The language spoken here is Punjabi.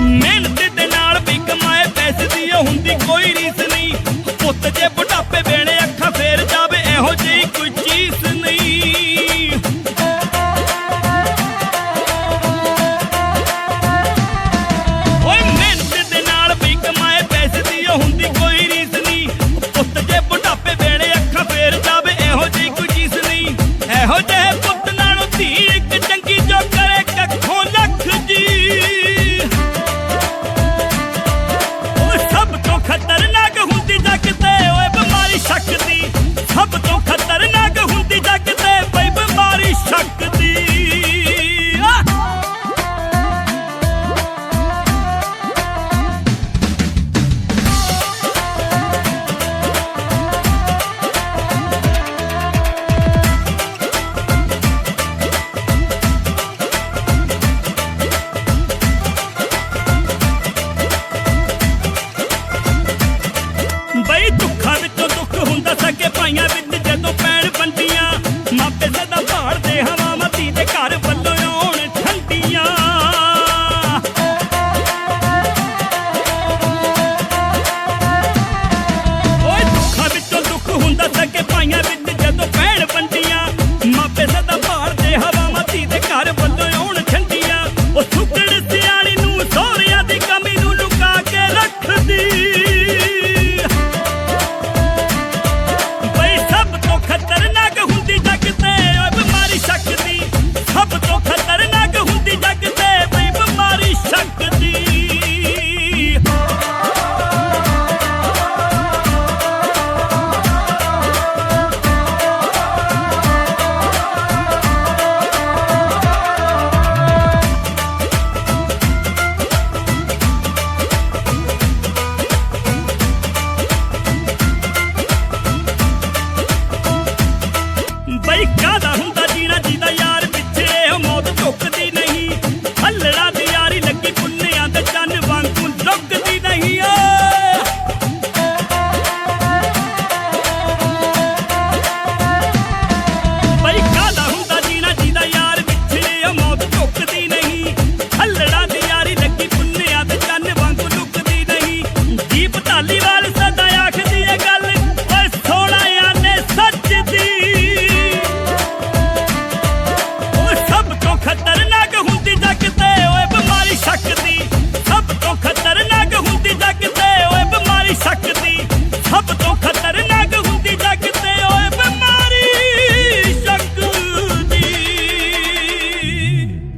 ਮਿਹਨਤ ਦੇ ਨਾਲ ਵੀ ਕਮਾਏ ਪੈਸੇ ਦੀ ਹੁੰਦੀ ਕੋਈ ਰੀਸ ਨਹੀਂ। ਪੁੱਤ ਜੇ ਬੁਢਾਪੇ ਵੇਲੇ ਅੱਖਾਂ ਫੇਰ ਜਾਵੇ, ਇਹੋ ਜਿਹੀ